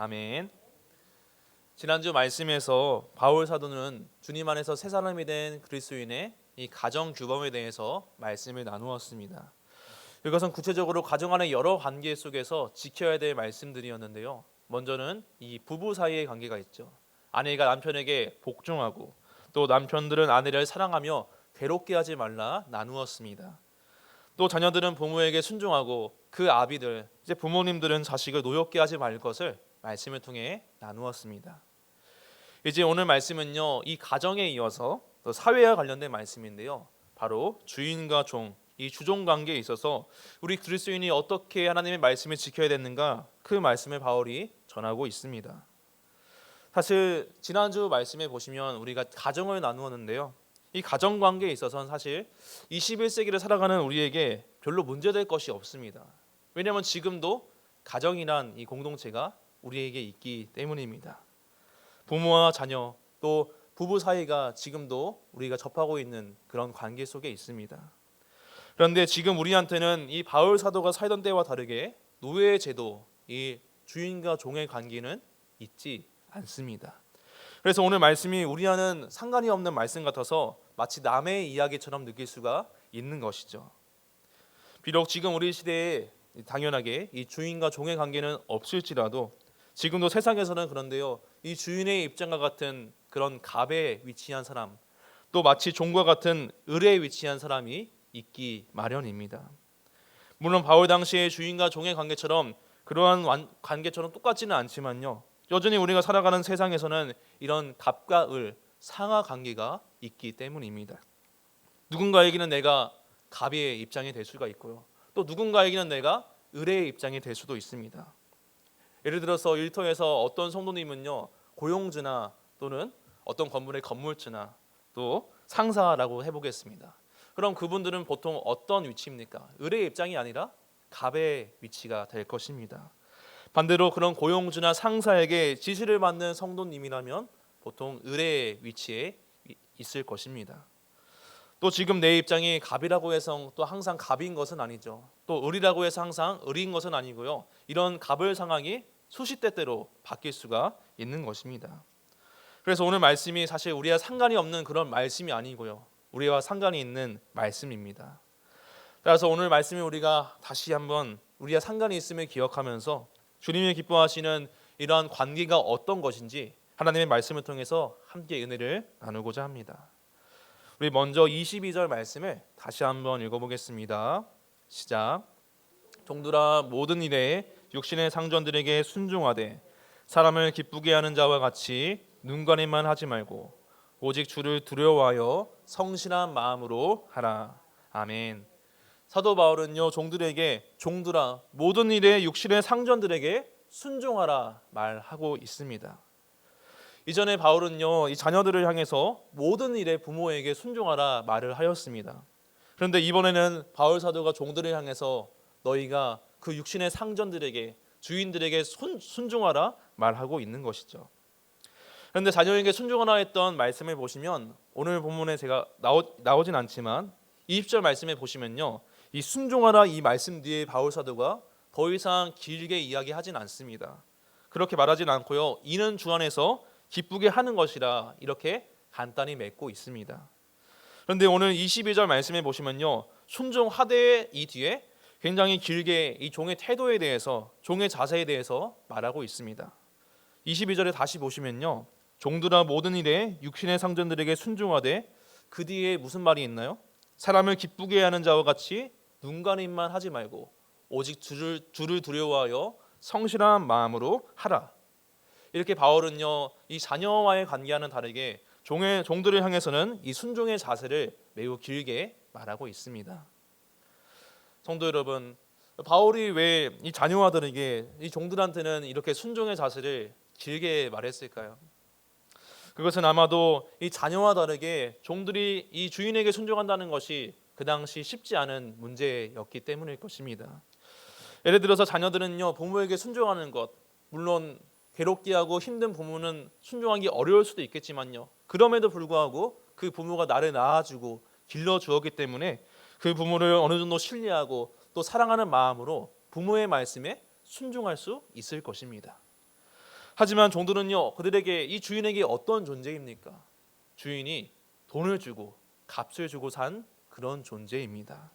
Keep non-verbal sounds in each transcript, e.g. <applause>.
아멘. 지난주 말씀에서 바울 사도는 주님 안에서 새 사람이 된 그리스도인의 이 가정 규범에 대해서 말씀을 나누었습니다. 이것은 구체적으로 가정 안의 여러 관계 속에서 지켜야 될 말씀들이었는데요. 먼저는 이 부부 사이의 관계가 있죠. 아내가 남편에게 복종하고 또 남편들은 아내를 사랑하며 괴롭게 하지 말라 나누었습니다. 또 자녀들은 부모에게 순종하고 그 아비들 이제 부모님들은 자식을 노엽게 하지 말 것을 말씀을 통해 나누었습니다. 이제 오늘 말씀은요 이 가정에 이어서 또 사회와 관련된 말씀인데요 바로 주인과 종 이 주종 관계에 있어서 우리 그리스도인이 어떻게 하나님의 말씀을 지켜야 되는가 그 말씀을 바울이 전하고 있습니다. 사실 지난주 말씀에 보시면 우리가 가정을 나누었는데요. 이 가정 관계에 있어서는 사실 21세기를 살아가는 우리에게 별로 문제될 것이 없습니다. 왜냐하면 지금도 가정이란 이 공동체가 우리에게 있기 때문입니다. 부모와 자녀 또 부부 사이가 지금도 우리가 접하고 있는 그런 관계 속에 있습니다. 그런데 지금 우리한테는 이 바울 사도가 살던 때와 다르게 노예 제도, 이 주인과 종의 관계는 있지 않습니다. 그래서 오늘 말씀이 우리와는 상관이 없는 말씀 같아서 마치 남의 이야기처럼 느낄 수가 있는 것이죠. 비록 지금 우리 시대에 당연하게 이 주인과 종의 관계는 없을지라도 지금도 세상에서는 그런데요. 이 주인의 입장과 같은 그런 갑에 위치한 사람, 또 마치 종과 같은 을에 위치한 사람이 있기 마련입니다. 물론 바울 당시의 주인과 종의 관계처럼 그러한 완- 관계처럼 똑같지는 않지만요. 여전히 우리가 살아가는 세상에서는 이런 갑과 을 상하 관계가 있기 때문입니다. 누군가에게는 내가 갑의 입장이 될 수가 있고요. 또 누군가에게는 내가 을의 입장이 될 수도 있습니다. 예를 들어서 일터에서 어떤 성도님은요 고용주나 또는 어떤 건물의 건물주나 또 상사라고 해보겠습니다. 그럼 그분들은 보통 어떤 위치입니까? 을의 입장이 아니라 갑의 위치가 될 것입니다. 반대로 그런 고용주나 상사에게 지시를 받는 성도님이라면 보통 을의 위치에 이- 있을 것입니다. 또 지금 내 입장이 갑이라고 해서 또 항상 갑인 것은 아니죠. 또 을이라고 해서 항상 을인 것은 아니고요. 이런 갑을 상황이 수시때때로 바뀔 수가 있는 것입니다. 그래서 오늘 말씀이 사실 우리와 상관이 없는 그런 말씀이 아니고요. 우리와 상관이 있는 말씀입니다. 따라서 오늘 말씀이 우리가 다시 한번 우리와 상관이 있음을 기억하면서 주님이 기뻐하시는 이러한 관계가 어떤 것인지 하나님의 말씀을 통해서 함께 은혜를 나누고자 합니다. 우리 먼저 22절 말씀을 다시 한번 읽어보겠습니다. 시작. 종들아 모든 일에 육신의 상전들에게 순종하되 사람을 기쁘게 하는 자와 같이 눈가림만 하지 말고 오직 주를 두려워하여 성실한 마음으로 하라. 아멘. 사도 바울은요 종들에게 종들아 모든 일에 육신의 상전들에게 순종하라 말하고 있습니다. 이전에 바울은요 이 자녀들을 향해서 모든 일에 부모에게 순종하라 말을 하였습니다. 그런데 이번에는 바울 사도가 종들을 향해서 너희가 그 육신의 상전들에게 주인들에게 순, 순종하라 말하고 있는 것이죠. 그런데 자녀에게 순종하라 했던 말씀을 보시면 오늘 본문에 제가 나오, 나오진 않지만 20절 말씀에 보시면요. 이 순종하라 이 말씀 뒤에 바울 사도가 더 이상 길게 이야기하진 않습니다. 그렇게 말하진 않고요. 이는 주 안에서 기쁘게 하는 것이라 이렇게 간단히 맺고 있습니다. 그런데 오늘 22절 말씀에 보시면요. 순종하되 이 뒤에 굉장히 길게 이 종의 태도에 대해서 종의 자세에 대해서 말하고 있습니다. 22절에 다시 보시면요. 종들아 모든 일에 육신의 상전들에게 순종하되 그 뒤에 무슨 말이 있나요? 사람을 기쁘게 하는 자와 같이 눈가림만 하지 말고 오직 주를 주를 두려워하여 성실한 마음으로 하라. 이렇게 바울은요 이 자녀와의 관계와는 다르게 종의 종들을 향해서는 이 순종의 자세를 매우 길게 말하고 있습니다. 성도 여러분, 바울이 왜 이 자녀와들에게 이 종들한테는 이렇게 순종의 자세를 길게 말했을까요? 그것은 아마도 이 자녀와 다르게 종들이 이 주인에게 순종한다는 것이 그 당시 쉽지 않은 문제였기 때문일 것입니다. 예를 들어서 자녀들은요 부모에게 순종하는 것 물론 괴롭게 하고 힘든 부모는 순종하기 어려울 수도 있겠지만요 그럼에도 불구하고 그 부모가 나를 낳아주고 길러 주었기 때문에 그 부모를 어느 정도 신뢰하고 또 사랑하는 마음으로 부모의 말씀에 순종할 수 있을 것입니다. 하지만 종들은요 그들에게 이 주인에게 어떤 존재입니까? 주인이 돈을 주고 값을 주고 산 그런 존재입니다.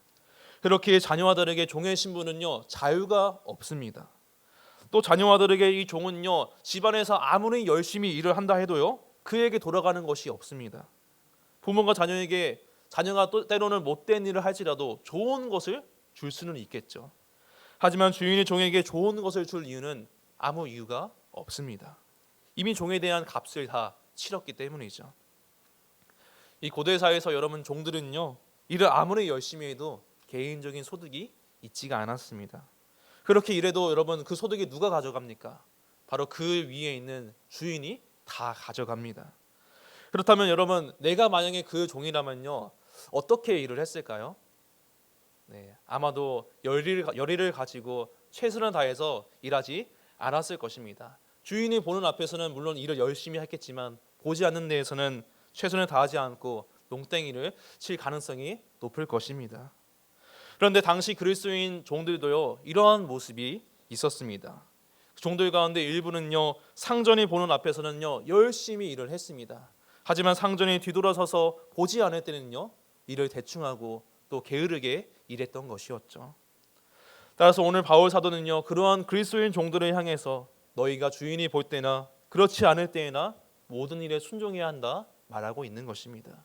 그렇게 자녀아들에게 종의 신분은요 자유가 없습니다. 또 자녀아들에게 이 종은요 집안에서 아무리 열심히 일을 한다 해도요 그에게 돌아가는 것이 없습니다. 부모가 자녀에게 자녀가 또 때로는 못된 일을 할지라도 좋은 것을 줄 수는 있겠죠. 하지만 주인이 종에게 좋은 것을 줄 이유는 아무 이유가 없습니다. 이미 종에 대한 값을 다 치렀기 때문이죠. 이 고대 사회에서 여러분 종들은요 일을 아무리 열심히 해도 개인적인 소득이 있지가 않았습니다. 그렇게 일해도 여러분 그 소득이 누가 가져갑니까? 바로 그 위에 있는 주인이 다 가져갑니다. 그렇다면 여러분 내가 만약에 그 종이라면요 어떻게 일을 했을까요? 네, 아마도 열의를, 열의를 가지고 최선을 다해서 일하지 않았을 것입니다. 주인이 보는 앞에서는 물론 일을 열심히 했겠지만 보지 않는 데에서는 최선을 다하지 않고 농땡이를 칠 가능성이 높을 것입니다. 그런데 당시 그리스도인 종들도요 이러한 모습이 있었습니다. 종들 가운데 일부는요 상전이 보는 앞에서는요 열심히 일을 했습니다. 하지만 상전이 뒤돌아서서 보지 않을 때는요 일을 대충하고 또 게으르게 일했던 것이었죠. 따라서 오늘 바울 사도는요 그러한 그리스도인 종들을 향해서 너희가 주인이 볼 때나 그렇지 않을 때에나 모든 일에 순종해야 한다 말하고 있는 것입니다.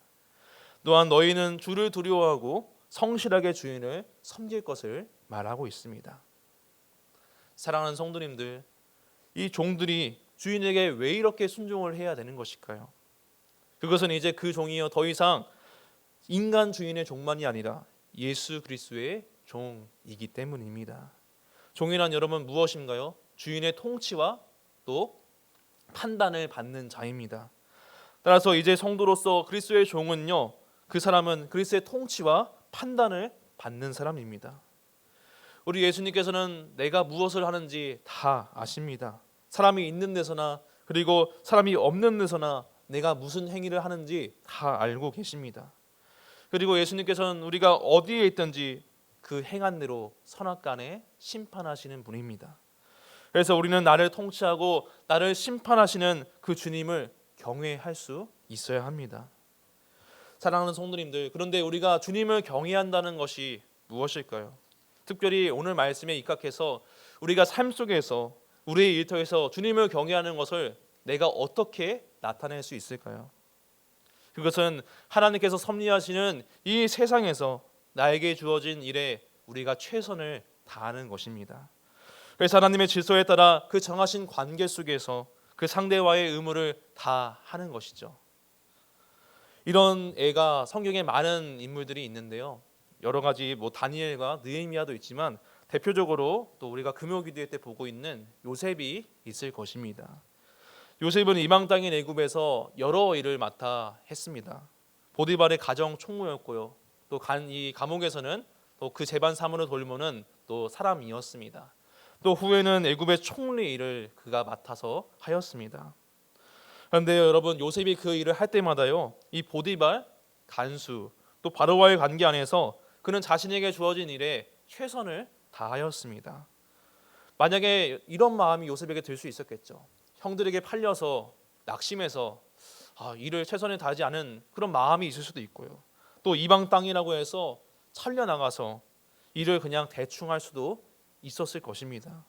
또한 너희는 주를 두려워하고 성실하게 주인을 섬길 것을 말하고 있습니다. 사랑하는 성도님들, 이 종들이 주인에게 왜 이렇게 순종을 해야 되는 것일까요? 그것은 이제 그 종이요 더 이상 인간 주인의 종만이 아니라 예수 그리스도의 종이기 때문입니다. 종이란 여러분 무엇인가요? 주인의 통치와 또 판단을 받는 자입니다. 따라서 이제 성도로서 그리스도의 종은요 그 사람은 그리스도의 통치와 판단을 받는 사람입니다. 우리 예수님께서는 내가 무엇을 하는지 다 아십니다. 사람이 있는 데서나 그리고 사람이 없는 데서나 내가 무슨 행위를 하는지 다 알고 계십니다. 그리고 예수님께서는 우리가 어디에 있든지 그 행한 대로 선악간에 심판하시는 분입니다. 그래서 우리는 나를 통치하고 나를 심판하시는 그 주님을 경외할 수 있어야 합니다. 사랑하는 성도님들, 그런데 우리가 주님을 경외한다는 것이 무엇일까요? 특별히 오늘 말씀에 입각해서 우리가 삶 속에서 우리의 일터에서 주님을 경외하는 것을 내가 어떻게 나타낼 수 있을까요? 그것은 하나님께서 섭리하시는 이 세상에서 나에게 주어진 일에 우리가 최선을 다하는 것입니다. 그래서 하나님의 질서에 따라 그 정하신 관계 속에서 그 상대와의 의무를 다 하는 것이죠. 이런 애가 성경에 많은 인물들이 있는데요. 여러 가지 뭐 다니엘과 느헤미야도 있지만 대표적으로 또 우리가 금요 기도회 때 보고 있는 요셉이 있을 것입니다. 요셉은 이방 땅인 애굽에서 여러 일을 맡아 했습니다. 보디발의 가정 총무였고요. 또 이 감옥에서는 또 그 재반 사무를 돌보는 또 사람이었습니다. 또 후에는 애굽의 총리 일을 그가 맡아서 하였습니다. 그런데 여러분 요셉이 그 일을 할 때마다요 이 보디발 간수 또 바로와의 관계 안에서 그는 자신에게 주어진 일에 최선을 다하였습니다. 만약에 이런 마음이 요셉에게 들 수 있었겠죠. 형들에게 팔려서 낙심해서 아, 일을 최선을 다하지 않은 그런 마음이 있을 수도 있고요. 또 이방 땅이라고 해서 살려 나가서 일을 그냥 대충 할 수도 있었을 것입니다.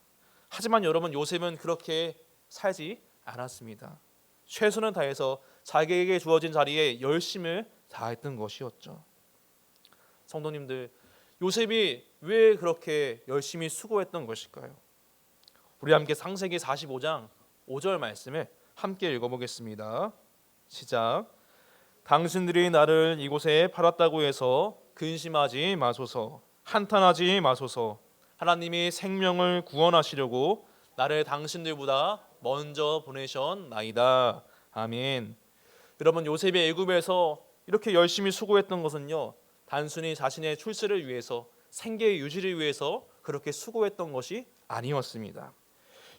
하지만 여러분 요셉은 그렇게 살지 않았습니다. 최선을 다해서 자기에게 주어진 자리에 열심을 다했던 것이었죠. 성도님들, 요셉이 왜 그렇게 열심히 수고했던 것일까요? 우리 함께 상세기 45장 5절 말씀을 함께 읽어보겠습니다. 시작. 당신들이 나를 이곳에 팔았다고 해서 근심하지 마소서, 한탄하지 마소서. 하나님이 생명을 구원하시려고 나를 당신들보다 먼저 보내셨나이다. 아멘. 여러분 요셉이 애굽에서 이렇게 열심히 수고했던 것은요 단순히 자신의 출세를 위해서 생계 유지를 위해서 그렇게 수고했던 것이 아니었습니다.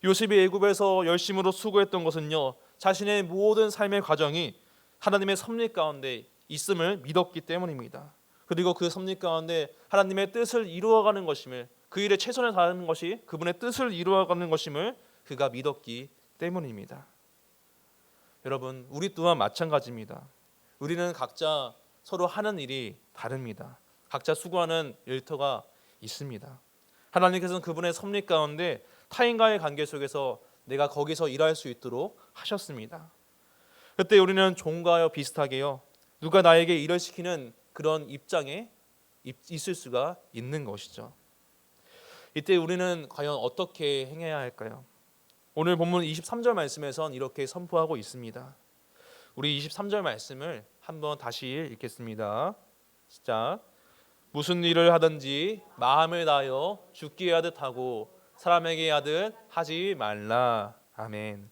요셉이 애굽에서 열심으로 수고했던 것은요 자신의 모든 삶의 과정이 하나님의 섭리 가운데 있음을 믿었기 때문입니다. 그리고 그 섭리 가운데 하나님의 뜻을 이루어가는 것임을 그 일에 최선을 다하는 것이 그분의 뜻을 이루어가는 것임을 그가 믿었기 때문입니다. 여러분, 우리 또한 마찬가지입니다. 우리는 각자 서로 하는 일이 다릅니다. 각자 수고하는 일터가 있습니다. 하나님께서는 그분의 섭리 가운데 타인과의 관계 속에서 내가 거기서 일할 수 있도록 하셨습니다. 그때 우리는 종과요 비슷하게요. 누가 나에게 일을 시키는 그런 입장에 있을 수가 있는 것이죠. 이때 우리는 과연 어떻게 행해야 할까요? 오늘 본문 23절 말씀에선 이렇게 선포하고 있습니다. 우리 23절 말씀을 한번 다시 읽겠습니다. 시작. 무슨 일을 하든지 마음을 다하여 죽게 하듯 하고 사람에게 하듯 하지 말라. 아멘.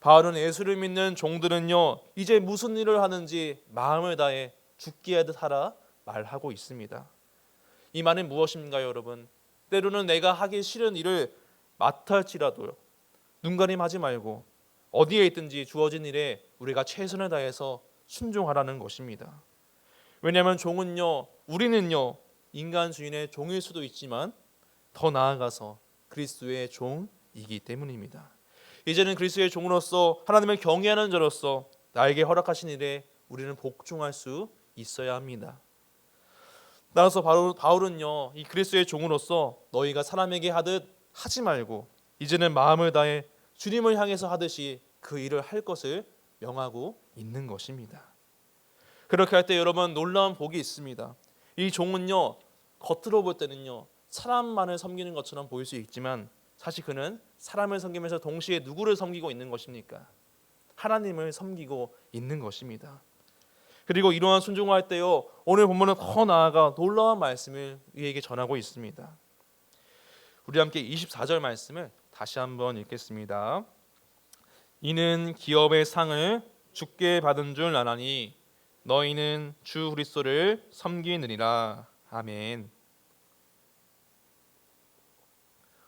바울은 예수를 믿는 종들은요 이제 무슨 일을 하는지 마음을 다해 죽게 하듯 하라 말하고 있습니다. 이 말은 무엇인가요, 여러분? 때로는 내가 하기 싫은 일을 맡을지라도요 눈가림하지 말고 어디에 있든지 주어진 일에 우리가 최선을 다해서 순종하라는 것입니다. 왜냐하면 종은요, 우리는요 인간 주인의 종일 수도 있지만 더 나아가서 그리스도의 종이기 때문입니다. 이제는 그리스도의 종으로서 하나님을 경외하는 자로서 나에게 허락하신 일에 우리는 복종할 수 있어야 합니다. 따라서 바울, 바울은요 이 그리스도의 종으로서 너희가 사람에게 하듯 하지 말고 이제는 마음을 다해 주님을 향해서 하듯이 그 일을 할 것을 명하고 있는 것입니다. 그렇게 할 때 여러분 놀라운 복이 있습니다. 이 종은요 겉으로 볼 때는요 사람만을 섬기는 것처럼 보일 수 있지만 사실 그는 사람을 섬기면서 동시에 누구를 섬기고 있는 것입니까? 하나님을 섬기고 있는 것입니다. 그리고 이러한 순종할 때요 오늘 본문은 더 나아가 놀라운 말씀을 우리에게 전하고 있습니다. 우리 함께 24절 말씀을 다시 한번 읽겠습니다. 이는 기업의 상을 주께 받은 줄 아나니 너희는 주 그리스도를 섬기느니라. 아멘.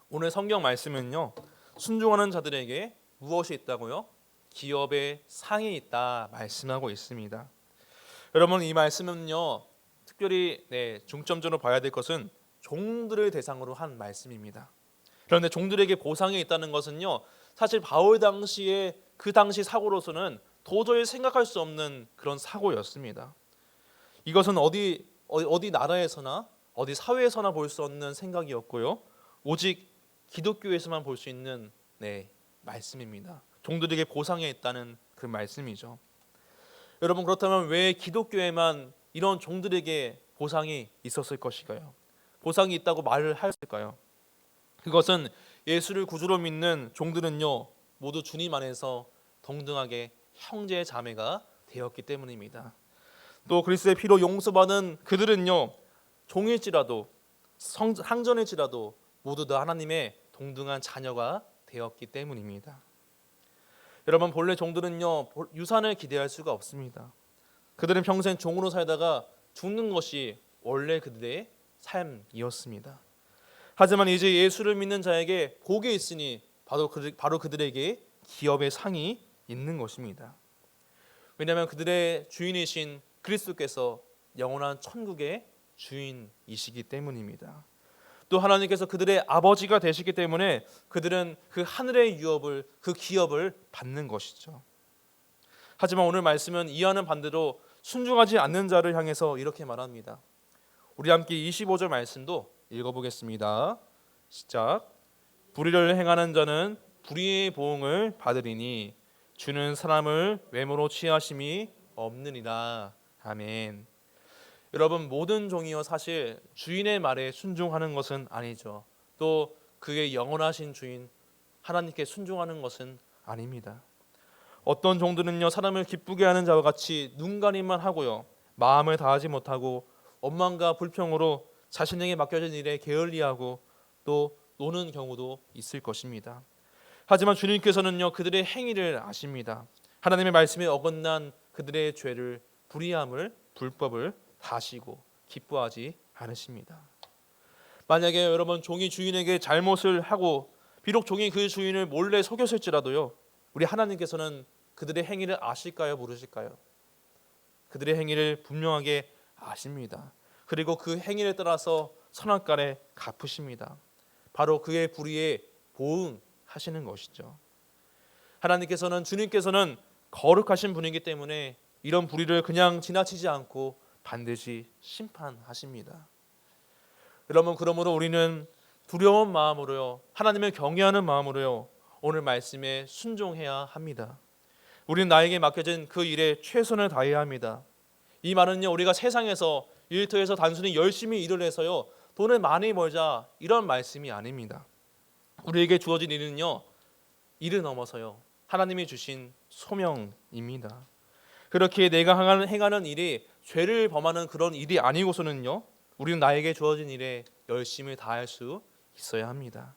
오늘 성경 말씀은요. 순종하는 자들에게 무엇이 있다고요? 기업의 상이 있다 말씀하고 있습니다. 여러분 이 말씀은요. 특별히 네, 중점적으로 봐야 될 것은 종들을 대상으로 한 말씀입니다. 그런데 종들에게 보상이 있다는 것은요. 사실 바울 당시에 그 당시 사고로서는 도저히 생각할 수 없는 그런 사고였습니다. 이것은 어디 어디 나라에서나 어디 사회에서나 볼 수 없는 생각이었고요. 오직 기독교에서만 볼 수 있는 네, 말씀입니다. 종들에게 보상에 있다는 그 말씀이죠. 여러분 그렇다면 왜 기독교에만 이런 종들에게 보상이 있었을 것일까요? 보상이 있다고 말을 할까요? 그것은 예수를 구주로 믿는 종들은요 모두 주님 안에서 동등하게 형제 자매가 되었기 때문입니다. 또 그리스도의 피로 용서받은 그들은요 종일지라도 성, 상전일지라도 모두 다 하나님의 동등한 자녀가 되었기 때문입니다. 여러분 본래 종들은요 유산을 기대할 수가 없습니다. 그들은 평생 종으로 살다가 죽는 것이 원래 그들의 삶이었습니다. 하지만 이제 예수를 믿는 자에게 복이 있으니 바로 그 바로 그들에게 기업의 상이 있는 것입니다. 왜냐하면 그들의 주인이신 그리스도께서 영원한 천국의 주인이시기 때문입니다. 또 하나님께서 그들의 아버지가 되시기 때문에 그들은 그 하늘의 유업을 그 기업을 받는 것이죠. 하지만 오늘 말씀은 이와는 반대로 순종하지 않는 자를 향해서 이렇게 말합니다. 우리 함께 25절 말씀도 읽어보겠습니다. 시작. 불의를 행하는 자는 불의의 보응을 받으리니 주는 사람을 외모로 취하심이 없느니라. 아멘. 여러분 모든 종이요 사실 주인의 말에 순종하는 것은 아니죠. 또 그의 영원하신 주인 하나님께 순종하는 것은 아닙니다. 어떤 종들은요 사람을 기쁘게 하는 자와 같이 눈가림만 하고요 마음을 다하지 못하고 원망과 불평으로 자신에게 맡겨진 일에 게을리하고 또 노는 경우도 있을 것입니다. 하지만 주님께서는요 그들의 행위를 아십니다. 하나님의 말씀에 어긋난 그들의 죄를 불의함을 불법을 다시고 기뻐하지 않으십니다. 만약에 여러분 종이 주인에게 잘못을 하고 비록 종이 그 주인을 몰래 속였을지라도요 우리 하나님께서는 그들의 행위를 아실까요 모르실까요? 그들의 행위를 분명하게 아십니다. 그리고 그 행위에 따라서 선악간에 갚으십니다. 바로 그의 불의에 보응하시는 것이죠. 하나님께서는 주님께서는 거룩하신 분이기 때문에 이런 불의를 그냥 지나치지 않고 반드시 심판하십니다. 여러분 그러므로 우리는 두려운 마음으로요 하나님을 경외하는 마음으로요 오늘 말씀에 순종해야 합니다. 우리는 나에게 맡겨진 그 일에 최선을 다해야 합니다. 이 말은요 우리가 세상에서 일터에서 단순히 열심히 일을 해서요 돈을 많이 벌자 이런 말씀이 아닙니다. 우리에게 주어진 일은요 일을 넘어서요 하나님이 주신 소명입니다. 그렇게 내가 행하는, 행하는 일이 죄를 범하는 그런 일이 아니고서는요 우리는 나에게 주어진 일에 열심을 다할 수 있어야 합니다.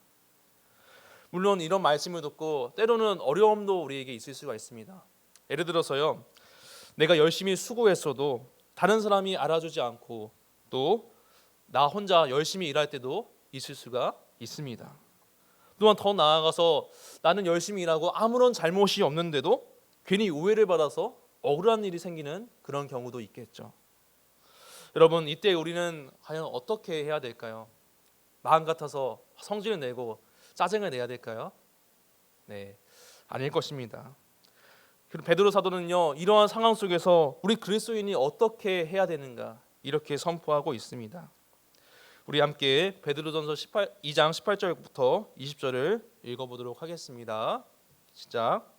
물론 이런 말씀을 듣고 때로는 어려움도 우리에게 있을 수가 있습니다. 예를 들어서요 내가 열심히 수고했어도 다른 사람이 알아주지 않고 또 나 혼자 열심히 일할 때도 있을 수가 있습니다. 또한 더 나아가서 나는 열심히 일하고 아무런 잘못이 없는데도 괜히 오해를 받아서 억울한 일이 생기는 그런 경우도 있겠죠. 여러분 이때 우리는 과연 어떻게 해야 될까요? 마음 같아서 성질을 내고 짜증을 내야 될까요? 네, 아닐 것입니다. 그리고 베드로 사도는요 이러한 상황 속에서 우리 그리스도인이 어떻게 해야 되는가 이렇게 선포하고 있습니다. 우리 함께 베드로전서 18, 2장 18절부터 20절을 읽어보도록 하겠습니다. 시작.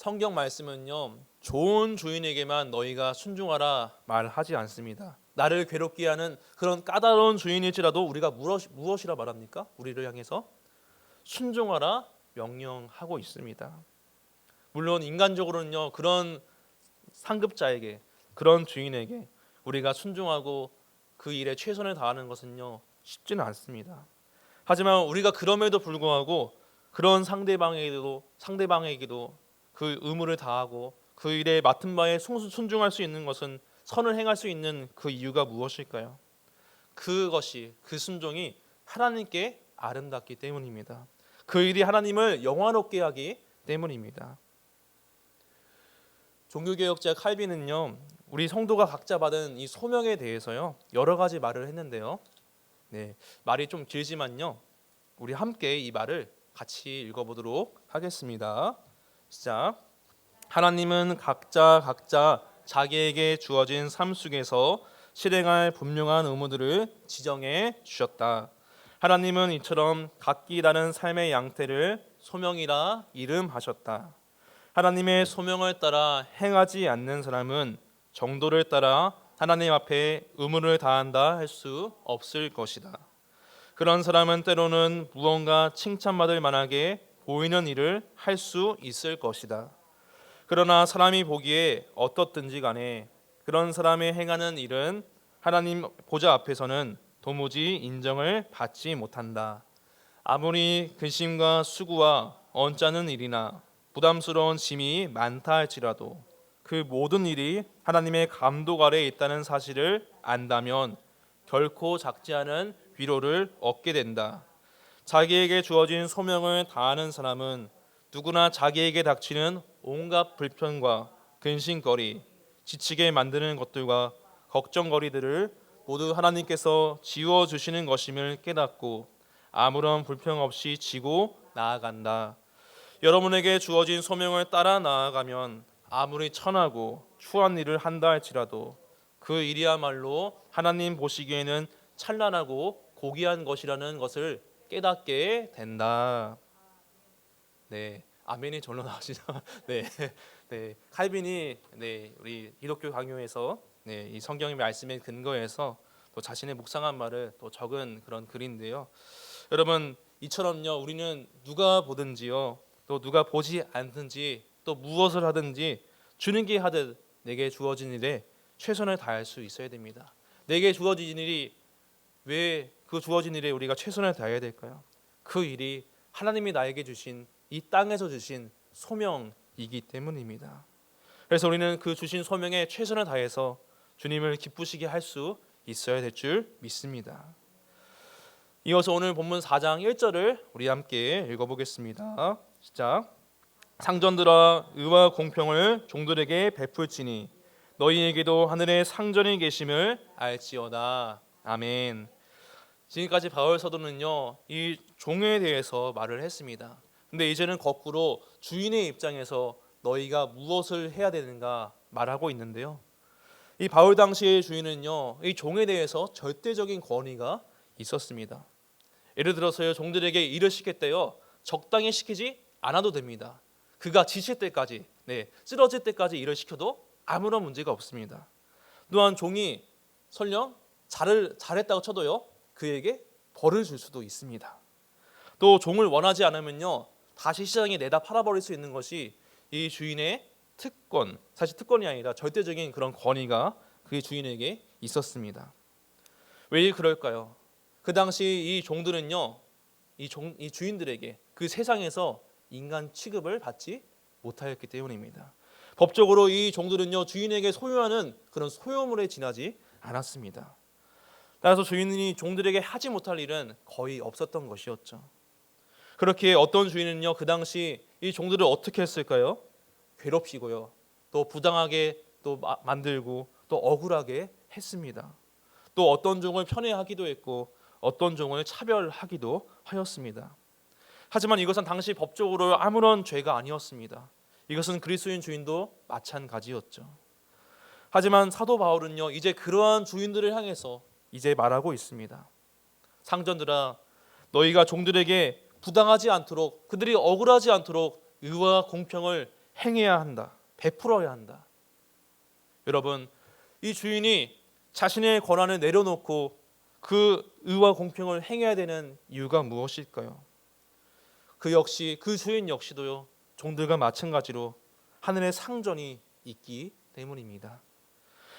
성경 말씀은요. 좋은 주인에게만 너희가 순종하라 말하지 않습니다. 나를 괴롭게 하는 그런 까다로운 주인일지라도 우리가 무엇, 무엇 이라 말합니까? 우리를 향해서 순종하라 명령하고 있습니다. 물론 인간적으로는요. 그런 상급자에게 그런 주인에게 우리가 순종하고 그 일에 최선을 다하는 것은요. 쉽지는 않습니다. 하지만 우리가 그럼에도 불구하고 그런 상대방에게도 상대방에게도 그 의무를 다하고 그 일에 맡은 바에 순종할 수 있는 것은 선을 행할 수 있는 그 이유가 무엇일까요? 그것이 그 순종이 하나님께 아름답기 때문입니다. 그 일이 하나님을 영화롭게 하기 때문입니다. 종교개혁자 칼빈은요, 우리 성도가 각자 받은 이 소명에 대해서요 여러 가지 말을 했는데요. 네, 말이 좀 길지만요, 우리 함께 이 말을 같이 읽어보도록 하겠습니다. 시작. 하나님은 각자 각자 자기에게 주어진 삶 속에서 실행할 분명한 의무들을 지정해 주셨다. 하나님은 이처럼 각기 다른 삶의 양태를 소명이라 이름하셨다. 하나님의 소명을 따라 행하지 않는 사람은 정도를 따라 하나님 앞에 의무를 다한다 할 수 없을 것이다. 그런 사람은 때로는 무언가 칭찬받을 만하게 보이는 일을 할 수 있을 것이다. 그러나 사람이 보기에 어떻든지 간에 그런 사람의 행하는 일은 하나님 보좌 앞에서는 도무지 인정을 받지 못한다. 아무리 근심과 수고와 언짢은 일이나 부담스러운 짐이 많다 할지라도 그 모든 일이 하나님의 감독 아래에 있다는 사실을 안다면 결코 작지 않은 위로를 얻게 된다. 자기에게 주어진 소명을 다하는 사람은 누구나 자기에게 닥치는 온갖 불편과 근심거리, 지치게 만드는 것들과 걱정거리들을 모두 하나님께서 지워 주시는 것임을 깨닫고 아무런 불평 없이 지고 나아간다. 여러분에게 주어진 소명을 따라 나아가면 아무리 천하고 추한 일을 한다 할지라도 그 일이야말로 하나님 보시기에는 찬란하고 고귀한 것이라는 것을 깨닫게 된다. 네, 아멘이 절로 나오시죠. <laughs> 네, 네, 칼빈이 네 우리 기독교 강요에서 네, 이 성경의 말씀에 근거해서 또 자신의 묵상한 말을 또 적은 그런 글인데요. 여러분 이처럼요 우리는 누가 보든지요 또 누가 보지 않든지 또 무엇을 하든지 주님께 하듯 내게 주어진 일에 최선을 다할 수 있어야 됩니다. 내게 주어진 일이 왜 그 주어진 일에 우리가 최선을 다해야 될까요? 그 일이 하나님이 나에게 주신 이 땅에서 주신 이기 때문입니다. 그래서 우리는 그 주신 소명에 최선을 다해서 주님을 기쁘시게 할 수 있어야 될 줄 믿습니다. 이어서 오늘 본문 4장 1절을 우리 함께 읽어보겠습니다. 시작. 상전들아 의와 공평을 종들에게 베풀지니 너희에게도 하늘에 상전이 계심을 알지어다. 아멘. 지금까지 바울 사도는요 이 종에 대해서 말을 했습니다. 근데 이제는 거꾸로 주인의 입장에서 너희가 무엇을 해야 되는가 말하고 있는데요. 이 바울 당시의 주인은요 이 종에 대해서 절대적인 권위가 있었습니다. 예를 들어서요 종들에게 일을 시켰대요 적당히 시키지 않아도 됩니다. 그가 지칠 때까지, 네 쓰러질 때까지 일을 시켜도 아무런 문제가 없습니다. 또한 종이 설령 잘을 잘했다고 쳐도요 그에게 벌을 줄 수도 있습니다. 또 종을 원하지 않으면요 다시 시장에 내다 팔아버릴 수 있는 것이 이 주인의 특권, 사실 특권이 아니라 절대적인 그런 권위가 그 주인에게 있었습니다. 왜 그럴까요? 그 당시 이 종들은요 이, 종, 이 주인들에게 그 세상에서 인간 취급을 받지 못하였기 때문입니다. 법적으로 이 종들은요 주인에게 소유하는 그런 소유물에 지나지 않았습니다. 따라서 주인이 종들에게 하지 못할 일은 거의 없었던 것이었죠. 그렇게 어떤 주인은요 그 당시 이 종들을 어떻게 했을까요? 괴롭히고요, 또 부당하게 또 마- 만들고 또 억울하게 했습니다. 또 어떤 종을 편애하기도 했고 어떤 종을 차별하기도 하였습니다. 하지만 이것은 당시 법적으로 아무런 죄가 아니었습니다. 이것은 그리스도인 주인도 마찬가지였죠. 하지만 사도 바울은요 이제 그러한 주인들을 향해서 이제 말하고 있습니다. 상전들아 너희가 종들에게 부당하지 않도록 그들이 억울하지 않도록 의와 공평을 행해야 한다. 베풀어야 한다. 여러분 이 주인이 자신의 권한을 내려놓고 그 의와 공평을 행해야 되는 이유가 무엇일까요? 그 역시 그 주인 역시도요 종들과 마찬가지로 하늘의 상전이 있기 때문입니다.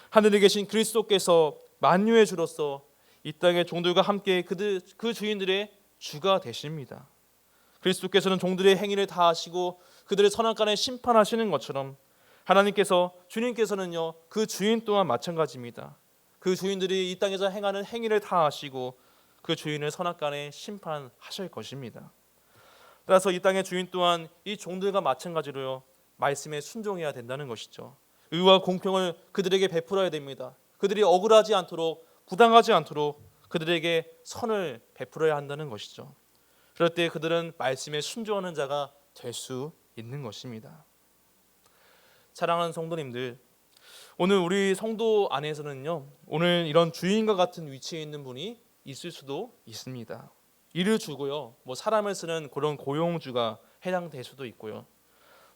하늘에 계신 그리스도께서 만유의 주로서 이 땅의 종들과 함께 그들 그 주인들의 주가 되십니다. 그리스도께서는 종들의 행위를 다 하시고 그들의 선악 간에 심판하시는 것처럼 하나님께서 주님께서는요 그 주인 또한 마찬가지입니다. 그 주인들이 이 땅에서 행하는 행위를 다 하시고 그 주인을 선악 간에 심판하실 것입니다. 따라서 이 땅의 주인 또한 이 종들과 마찬가지로요 말씀에 순종해야 된다는 것이죠. 의와 공평을 그들에게 베풀어야 됩니다. 그들이 억울하지 않도록 부당하지 않도록 그들에게 선을 베풀어야 한다는 것이죠. 그럴 때 그들은 말씀에 순종하는 자가 될 수 있는 것입니다. 사랑하는 성도님들, 오늘 우리 성도 안에서는요, 오늘 이런 주인과 같은 위치에 있는 분이 있을 수도 있습니다. 일을 주고요, 뭐 사람을 쓰는 그런 고용주가 해당될 수도 있고요.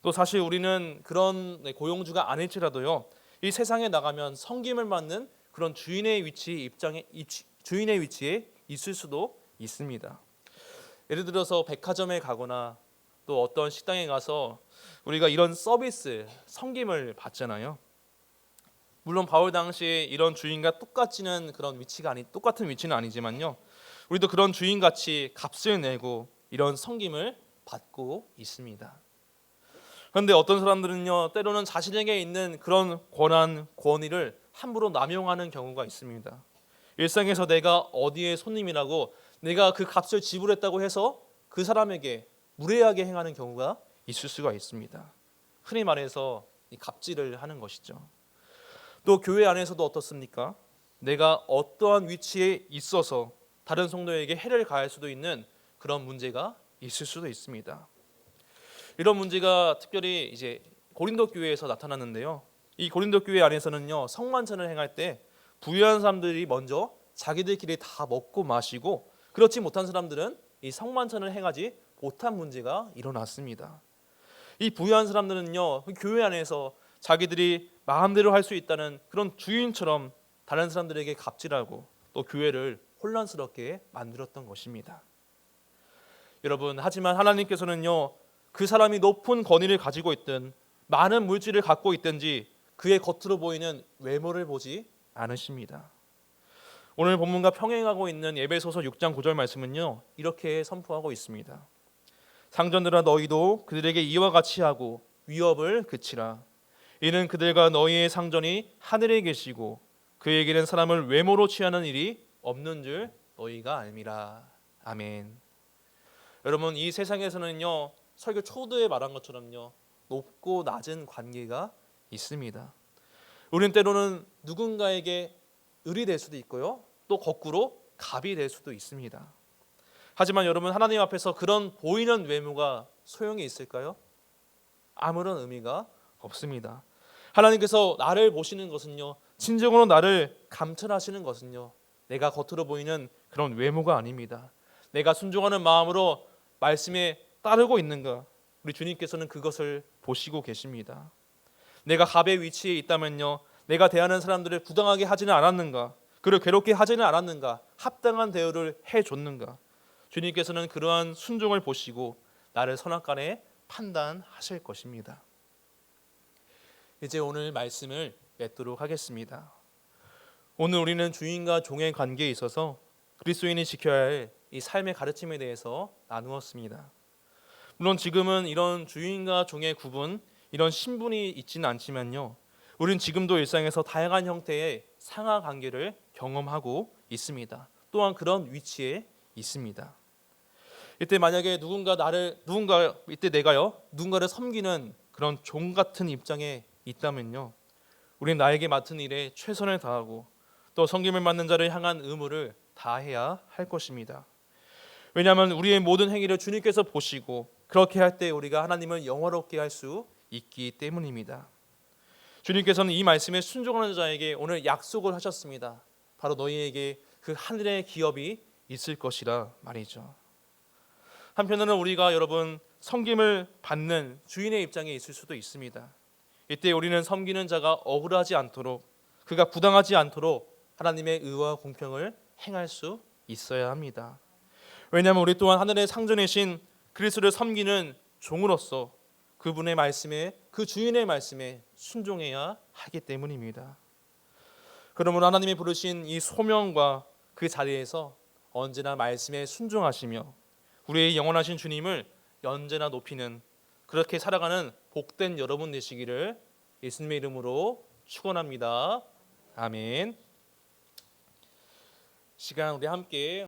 또 사실 우리는 그런 네, 고용주가 아닐지라도요, 이 세상에 나가면 섬김을 받는 그런 주인의 위치 입장에 주인의 위치에 있을 수도 있습니다. 예를 들어서 백화점에 가거나 또 어떤 식당에 가서 우리가 이런 서비스 섬김을 받잖아요. 물론 바울 당시에 이런 주인과 똑같지는 그런 위치가 아니 똑같은 위치는 아니지만요. 우리도 그런 주인 같이 값을 내고 이런 섬김을 받고 있습니다. 그런데 어떤 사람들은요 때로는 자신에게 있는 그런 권한 권위를 함부로 남용하는 경우가 있습니다. 일상에서 내가 어디에 손님이라고 내가 그 값을 지불했다고 해서 그 사람에게 무례하게 행하는 경우가 있을 수가 있습니다. 흔히 말해서 이 갑질을 하는 것이죠. 또 교회 안에서도 어떻습니까? 내가 어떠한 위치에 있어서 다른 성도에게 해를 가할 수도 있는 그런 문제가 있을 수도 있습니다. 이런 문제가 특별히 이제 고린도 교회에서 나타났는데요. 이 고린도 교회 안에서는요 성만찬을 행할 때 부유한 사람들이 먼저 자기들끼리 다 먹고 마시고 그렇지 못한 사람들은 이 성만찬을 행하지 못한 문제가 일어났습니다. 이 부유한 사람들은요 그 교회 안에서 자기들이 마음대로 할 수 있다는 그런 주인처럼 다른 사람들에게 갑질하고 또 교회를 혼란스럽게 만들었던 것입니다. 여러분 하지만 하나님께서는요 그 사람이 높은 권위를 가지고 있든 많은 물질을 갖고 있든지 그의 겉으로 보이는 외모를 보지 않으십니다. 오늘 본문과 평행하고 있는 예배소서 6장 9절 말씀은요 이렇게 선포하고 있습니다. 상전들아 너희도 그들에게 이와 같이 하고 위협을 그치라. 이는 그들과 너희의 상전이 하늘에 계시고 그에게는 사람을 외모로 취하는 일이 없는 줄 너희가 알미라. 아멘. 여러분 이 세상에서는요 설교 초도에 말한 것처럼요 높고 낮은 관계가 있습니다. 우리는 때로는 누군가에게 을이 될 수도 있고요 또 거꾸로 갑이 될 수도 있습니다. 하지만 여러분 하나님 앞에서 그런 보이는 외모가 소용이 있을까요? 아무런 의미가 없습니다. 하나님께서 나를 보시는 것은요 진정으로 나를 감찰하시는 것은요 내가 겉으로 보이는 그런 외모가 아닙니다. 내가 순종하는 마음으로 말씀에 따르고 있는가? 우리 주님께서는 그것을 보시고 계십니다. 내가 갑의 위치에 있다면요. 내가 대하는 사람들을 부당하게 하지는 않았는가? 그를 괴롭게 하지는 않았는가? 합당한 대우를 해 줬는가? 주님께서는 그러한 순종을 보시고 나를 선악간에 판단하실 것입니다. 이제 오늘 말씀을 맺도록 하겠습니다. 오늘 우리는 주인과 종의 관계에 있어서 그리스도인이 지켜야 할 이 삶의 가르침에 대해서 나누었습니다. 물론 지금은 이런 주인과 종의 구분, 이런 신분이 있지는 않지만요. 우리는 지금도 일상에서 다양한 형태의 상하 관계를 경험하고 있습니다. 또한 그런 위치에 있습니다. 이때 만약에 누군가 나를 누군가 이때 내가요 누군가를 섬기는 그런 종 같은 입장에 있다면요, 우리는 나에게 맡은 일에 최선을 다하고 또 섬김을 맡는 자를 향한 의무를 다해야 할 것입니다. 왜냐하면 우리의 모든 행위를 주님께서 보시고 그렇게 할 때 우리가 하나님을 영화롭게 할 수 있기 때문입니다. 주님께서는 이 말씀에 순종하는 자에게 오늘 약속을 하셨습니다. 바로 너희에게 그 하늘의 기업이 있을 것이라 말이죠. 한편으로는 우리가 여러분 섬김을 받는 주인의 입장에 있을 수도 있습니다. 이때 우리는 섬기는 자가 억울하지 않도록 그가 부당하지 않도록 하나님의 의와 공평을 행할 수 있어야 합니다. 왜냐하면 우리 또한 하늘의 상전이신 그리스도를 섬기는 종으로서 그분의 말씀에 그 주인의 말씀에 순종해야 하기 때문입니다. 그러므로 하나님이 부르신 이 소명과 그 자리에서 언제나 말씀에 순종하시며 우리의 영원하신 주님을 언제나 높이는 그렇게 살아가는 복된 여러분 되시기를 예수님의 이름으로 축원합니다. 아멘. 시간 우리 함께